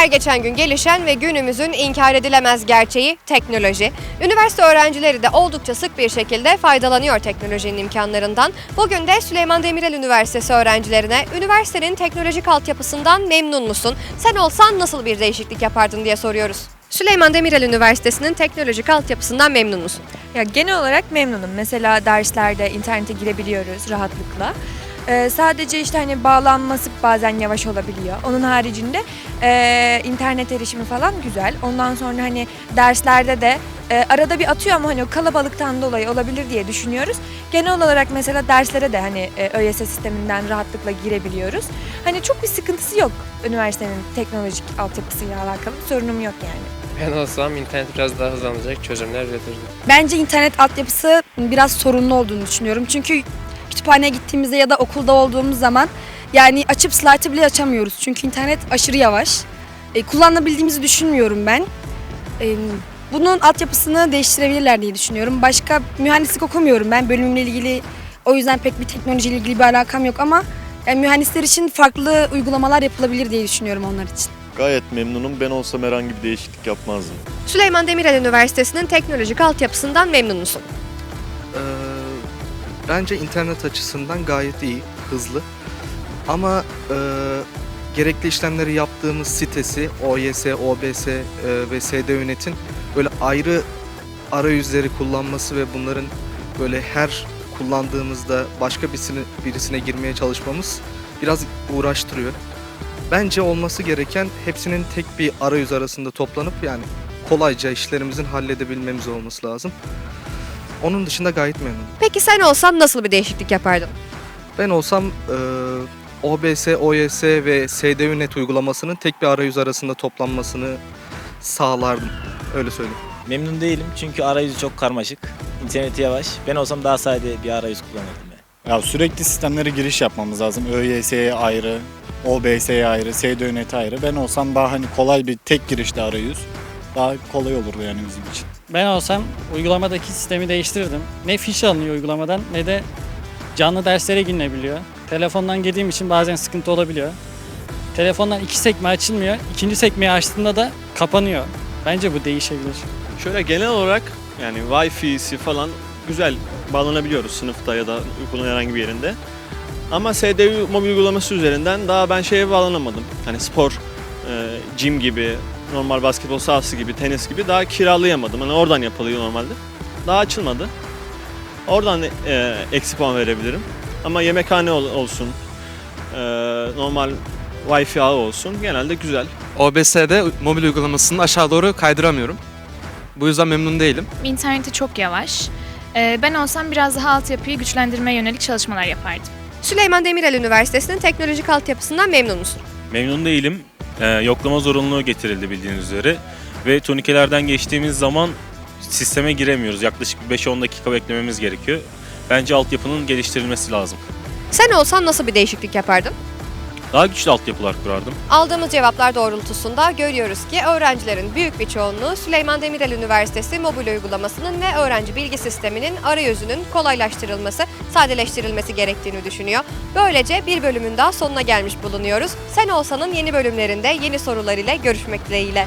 Her geçen gün gelişen ve günümüzün inkar edilemez gerçeği teknoloji. Üniversite öğrencileri de oldukça sık bir şekilde faydalanıyor teknolojinin imkanlarından. Bugün de Süleyman Demirel Üniversitesi öğrencilerine üniversitenin teknolojik altyapısından memnun musun? Sen olsan nasıl bir değişiklik yapardın diye soruyoruz. Süleyman Demirel Üniversitesi'nin teknolojik altyapısından memnun musun? Ya genel olarak memnunum. Mesela derslerde internete girebiliyoruz rahatlıkla. Ee, sadece işte hani bağlanması bazen yavaş olabiliyor. Onun haricinde e, internet erişimi falan güzel. Ondan sonra hani derslerde de e, arada bir atıyor ama hani o kalabalıktan dolayı olabilir diye düşünüyoruz. Genel olarak mesela derslere de hani e, ÖYS sisteminden rahatlıkla girebiliyoruz. Hani çok bir sıkıntısı yok üniversitenin teknolojik altyapısıyla alakalı sorunum yok yani. Ben olsam internet biraz daha hızlanacak çözümler üretirdim. Bence internet altyapısı biraz sorunlu olduğunu düşünüyorum. Çünkü kütüphaneye gittiğimizde ya da okulda olduğumuz zaman yani açıp slaytı bile açamıyoruz. Çünkü internet aşırı yavaş. E, kullanabildiğimizi düşünmüyorum ben. E, bunun altyapısını değiştirebilirler diye düşünüyorum. Başka mühendislik okumuyorum ben bölümümle ilgili. O yüzden pek bir teknolojiyle ilgili bir alakam yok ama yani mühendisler için farklı uygulamalar yapılabilir diye düşünüyorum onlar için. Gayet memnunum. Ben olsam herhangi bir değişiklik yapmazdım. Süleyman Demirel Üniversitesi'nin teknolojik altyapısından memnun musun? Bence internet açısından gayet iyi, hızlı. Ama e, gerekli işlemleri yaptığımız sitesi OYS, OBS e, ve SD Yönet'in böyle ayrı arayüzleri kullanması ve bunların böyle her kullandığımızda başka birisine, birisine girmeye çalışmamız biraz uğraştırıyor. Bence olması gereken hepsinin tek bir arayüz arasında toplanıp yani kolayca işlerimizin halledebilmemiz olması lazım. Onun dışında gayet memnunum. Peki sen olsan nasıl bir değişiklik yapardın? Ben olsam e, OBS, OYS ve SDÜNet uygulamasının tek bir arayüz arasında toplanmasını sağlardım. Öyle söyleyeyim. Memnun değilim çünkü arayüzü çok karmaşık. İnterneti yavaş. Ben olsam daha sade bir arayüz kullanırdım. Yani. Ya sürekli sistemlere giriş yapmamız lazım. ÖYS'ye ayrı, OBS'ye ayrı, SDÖNET'e ayrı. Ben olsam daha hani kolay bir tek girişli arayüz. Daha kolay olurdu yani bizim için. Ben olsam uygulamadaki sistemi değiştirirdim. Ne fiş alınıyor uygulamadan ne de canlı derslere girilebiliyor. Telefondan girdiğim için bazen sıkıntı olabiliyor. Telefondan iki sekme açılmıyor. İkinci sekmeyi açtığında da kapanıyor. Bence bu değişebilir. Şöyle genel olarak yani Wi-Fi'si falan güzel bağlanabiliyoruz sınıfta ya da okulun herhangi bir yerinde. Ama SDU mobil uygulaması üzerinden daha ben şeye bağlanamadım. Hani spor, e, gym gibi, normal basketbol sahası gibi, tenis gibi daha kiralayamadım. Hani oradan yapılıyor normalde. Daha açılmadı. Oradan e, eksi puan verebilirim. Ama yemekhane ol- olsun, e, normal Wi-Fi ağı olsun genelde güzel. OBS'de mobil uygulamasını aşağı doğru kaydıramıyorum. Bu yüzden memnun değilim. İnterneti çok yavaş. Ee, ben olsam biraz daha altyapıyı güçlendirmeye yönelik çalışmalar yapardım. Süleyman Demirel Üniversitesi'nin teknolojik altyapısından memnun musun? Memnun değilim. Ee, yoklama zorunluluğu getirildi bildiğiniz üzere. Ve turnikelerden geçtiğimiz zaman sisteme giremiyoruz. Yaklaşık bir 5-10 dakika beklememiz gerekiyor. Bence altyapının geliştirilmesi lazım. Sen olsan nasıl bir değişiklik yapardın? Daha güçlü altyapılar kurardım. Aldığımız cevaplar doğrultusunda görüyoruz ki öğrencilerin büyük bir çoğunluğu Süleyman Demirel Üniversitesi mobil uygulamasının ve öğrenci bilgi sisteminin arayüzünün kolaylaştırılması, sadeleştirilmesi gerektiğini düşünüyor. Böylece bir bölümün daha sonuna gelmiş bulunuyoruz. Sen olsanın yeni bölümlerinde yeni sorular ile görüşmek dileğiyle.